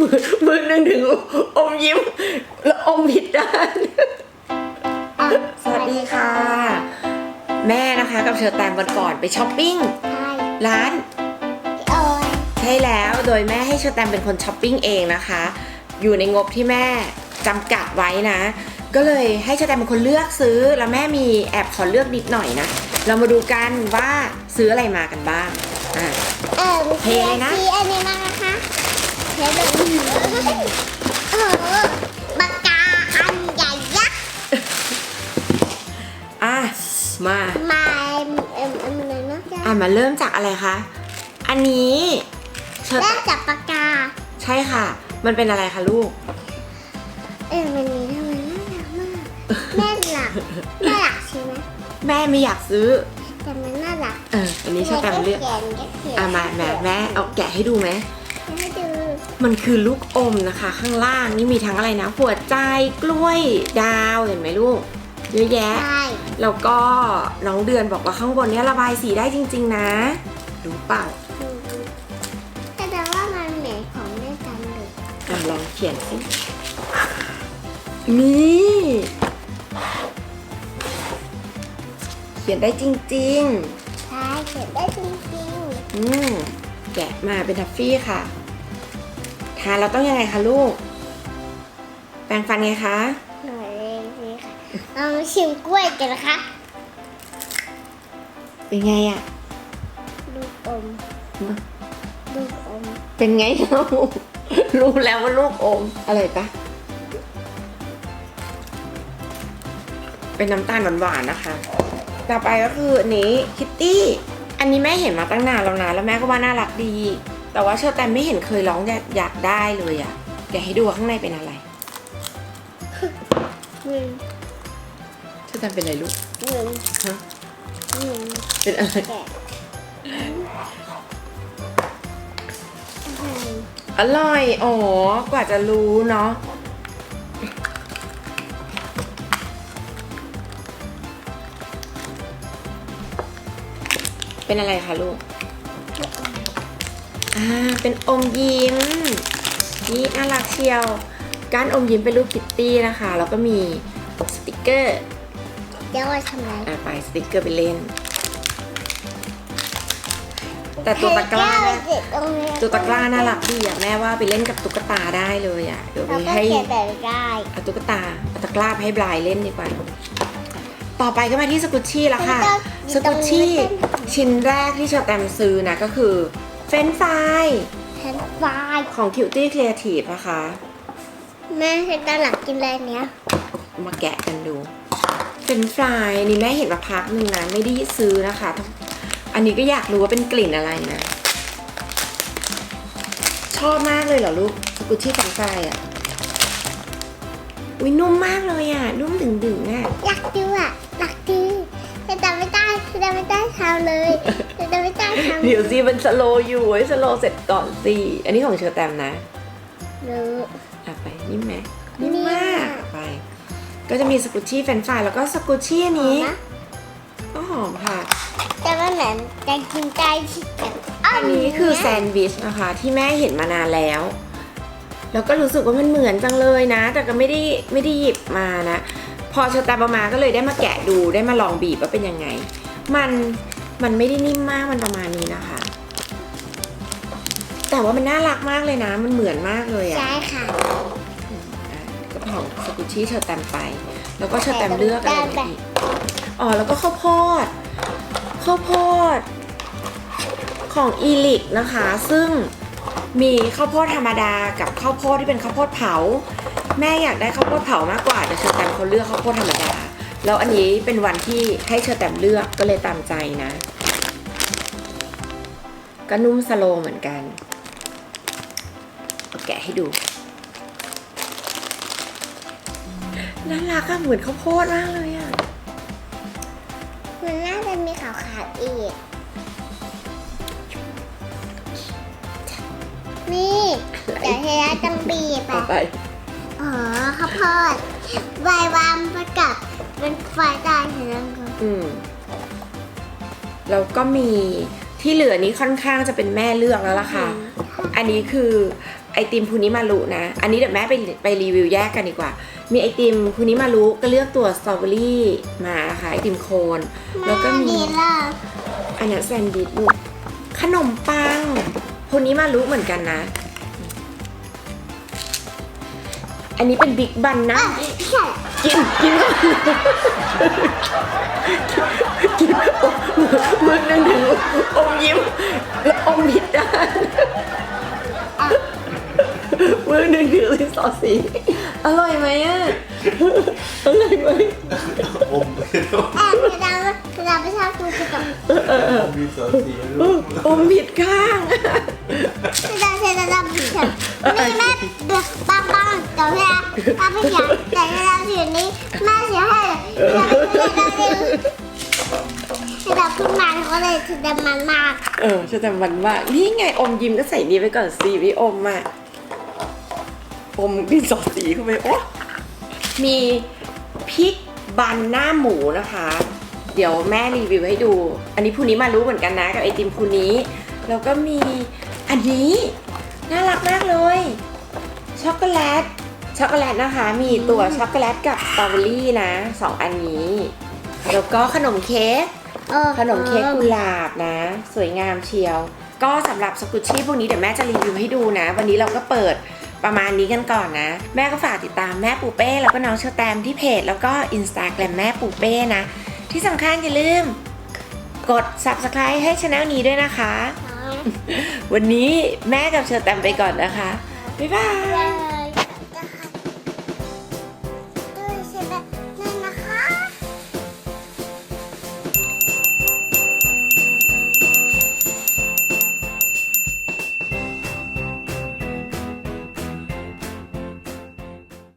มือมือหนึ่งถึงอมยิ้ม แล้วอมผิดด้าน อะสวัสดีค่ะ แม่นะคะกับเชอแตมวันก่อนไปช้อปปิ้งใช่ร้านโอ้ยใช่แล้วโดยแม่ให้เชอแตมเป็นคนช้อปปิ้งเองนะคะ อยู่ในงบที่แม่จำกัดไว้นะ ก็เลยให้เชอแตมเป็นคนเลือกซื้อ แล้วแม่มีแอบขอเลือกนิดหน่อยนะ เรามาดูกันว่าซื้ออะไรมากันบ้างอะ เออเทเลยนะ เทเลยโอ้โหปากกาอันใหญ่ยักษ์อะมามาเอ็มเอ็มเลยนะอะมาเริ่มจากอะไรคะอันนี้เริ่มจากปากกา ใช่ค่ะ มันเป็นอะไรคะลูก เอ็มมันนี้ทำไมน่ารักมาก แม่หลักแม่หลักใช่ไหมแม่ไม่อยากซื้อแต่มันน่ารักเอออันนี้ชอแตมเลือกแก็เขียนอะมาแม่แม่เอาแกะให้ดูไหม มันคือลูกอมนะคะ ข้างล่างนี่มีทั้งอะไรนะหัวใจกล้วยดาวเห็นไหมลูกเยอะแยะ ใช่ แล้วก็น้องเดือนบอกว่าข้างบนเนี้ยระบายสีได้จริง ๆ นะ รู้เปล่าแต่แต่ว่ามันเหมือนของเล่นกันเลยอะลองเขียนสิ นี่ เขียนได้จริงใช่เขียนได้จริงๆ อืมแกะมาเป็นทัฟฟี่ค่ะทาน เราต้องยังไงคะลูก แปรงฟันไงคะๆหน่อยเลยสิค่ะเรามาชิมกล้วยกันนะคะ เป็นไงอะลูกอม ลูกอม เป็นไงเรารู้แล้วว่าลูกอมอะไรปะเป็นน้ำตาลหวานๆนะคะ ต่อไปก็คืออันนี้คิตตี้ อันนี้แม่เห็นมาตั้งนานแล้วนะ แล้วแม่ก็ว่าน่ารักดี แต่ว่าเชอร์แตมไม่เห็นเคยร้องอยากอยากได้เลยอะแกะให้ดูว่าข้างในเป็นอะไรหนึ่งเชอร์แตมเป็นอะไรลูกหนึ่งฮะหนึ่งเป็นอะไรแกะอืมอร่อยอ๋อกว่าจะรู้เนาะเป็นอะไรคะลูก อ่าเป็นอมยิ้ม นี่น่ารักเชียว การอมยิ้มเป็นรูปคิตตี้นะคะ แล้วก็มีสติกเกอร์เดี๋ยวว่าทำไรอะไปสติกเกอร์ไปเล่น แต่ตัวตะกร้าให้นะแก้วเด็ดตรงนี้ตัวตะกร้าน่ารักดีอะแม่ว่าไปเล่นกับตุ๊กตาได้เลยอะเดี๋ยวไปแล้วก็ให้เขียนแบบได้เอาเอาตุ๊กตาเอาตะกร้าไปให้บลายเล่นดีกว่า ต่อไปก็มาที่สกุชชี่แล้วค่ะ สกุชชี่ชิ้นแรกที่เชอแตมซื้อนะก็คือ เฟนฟรายแทนฟรายของ Cutie Creative นะคะ แม่ฉันกำลังกินอะไรเนี้ยมาแกะกันดู เฟรนช์ฟรายนี่แม่เห็นมาพักหนึ่งนะไม่ได้ซื้อนะคะ อันนี้ก็อยากรู้ว่าเป็นกลิ่นอะไรนะ ชอบมากเลยเหรอลูกสกุชชี่เฟรนช์ฟรายอะ อุ้ยนุ่มมากเลยอะ นุ่มดึงๆอะ อยากดูอะอยากดูแต่จำไม่ได้ แต่ไม่ได้ทำเลยแต่จำไม่ได้ทำเดี๋ยวสิมันสโลว์อยู่ไว้สโลว์เสร็จก่อนสิอันนี้ของเชอแตมนะรู้อะไปนิ่มไหมนิ่มนิ่มมากไป ก็จะมีสกุชชี่เฟรนช์ฟรายแล้วก็สกุชชี่อันนี้นะก็หอมค่ะ แต่ว่าเหมือนจะกินใจที่แบบอันนี้คือแซนด์วิชนะคะ ที่แม่เห็นมานานแล้ว แล้วก็รู้สึกว่ามันเหมือนจังเลยนะ แต่ก็ไม่ได้ไม่ได้หยิบมานะ พอเชอตาประมาก็เลยได้มาแกะดูได้มาลองบีบว่าเป็นยังไง มันมันไม่ได้นิ่มมากมันประมาณนี้นะคะ แต่ว่ามันน่ารักมากเลยนะ มันเหมือนมากเลยอะใช่ค่ะอะก็ของสกุชชี่เชอแตมไป แล้วก็เชอแตมเลือกอะไรมาอีกอ๋อแล้วก็ข้าวโพดข้าวโพดของอีลิกนะคะ ซึ่งมีข้าวโพดธรรมดากับข้าวโพดที่เป็นข้าวโพดเผา แม่อยากได้ข้าวโพดเผามากกว่าแต่เชอแตมเขาเลือกข้าวโพดธรรมดา แล้วอันนี้เป็นวันที่ให้เชอแตมเลือกก็เลยตามใจนะ ก็นุ่มสโลว์เหมือนกันเอาแกะให้ดูน่ารักอะเหมือนข้าวโพดมากเลยอะมันน่าจะมีขาวๆอีก นี่เดี๋ยวเฮียจะบีบต่ออะไป อ๋อข้าวโพดใบวามประกับ เป็นไฟได้เห็นไหมคะอืมแล้วก็มีที่เหลือนี้ค่อนข้างจะเป็นแม่เลือกแล้วล่ะค่ะ อันนี้คือไอไอติมพูนิมารุนะ อันนี้เดี๋ยวแม่ไปไปรีวิวแยกกันดีกว่า มีไอติมพูนิมารุก็เลือกตัวสตรอเบอรี่มานะคะไอติมโคน แล้วก็มีดีล่ะอันนี้แซนด์วิชลูกขนมปังพูนิมารุเหมือนกันนะ อันนี้เป็นบิ๊กบันนะใช่กินกินก่อนกินมือหนึ่งถึงอมยิ้มแล้วอมผิดด้านมือหนึ่งถือลิ้นสอสี อร่อยไหมอะ อร่อยไหมอมไปแล้วแอบเวลาเวลาไม่ชอบคุยกับอมมีสองสีลูกอมผิดข้างเวลาเวลาเราผิดกันนี่แม่เดือดบ้างบ้างแต่เวลาเราไม่อยากแต่เวลาอยู่นี้แม่เสียให้เวลาเวลาเร็วเวลาพูดมาเขาเลยจะดมันมาก เออจะแต่มันว่านี่ไงอมยิ้มก็ใส่นี้ไปก่อนสิพี่อมอะ อมดินสอสีเข้าไปโอ้มีพริกบันหน้าหมูนะคะ เดี๋ยวแม่รีวิวให้ดู อันนี้พูนี้มารู้เหมือนกันนะกับไอติมพูนี้ แล้วก็มีอันนี้ น่ารักมากเลย ช็อกโกแลตช็อกโกแลตนะคะ มีตัวช็อกโกแลตกับสตรอเบอรี่นะสองอันนี้ แล้วก็ขนมเค้กเออขนมเค้กกุหลาบนะ สวยงามเชียว ก็สำหรับสกุชชี่พวกนี้เดี๋ยวแม่จะรีวิวให้ดูนะ วันนี้เราก็เปิด ประมาณนี้กันก่อนนะ แม่ก็ฝากติดตามแม่ปูเป้แล้วก็น้องเชอแตมที่เพจ แล้วก็อินสตาแกรมแม่ปูเป้นะ ที่สำคัญอย่าลืม กด subscribe ให้ช anel นี้ด้วยนะคะ วันนี้แม่กับเชอแตมไปก่อนนะคะ บ๊ายบายบ๊ายบาย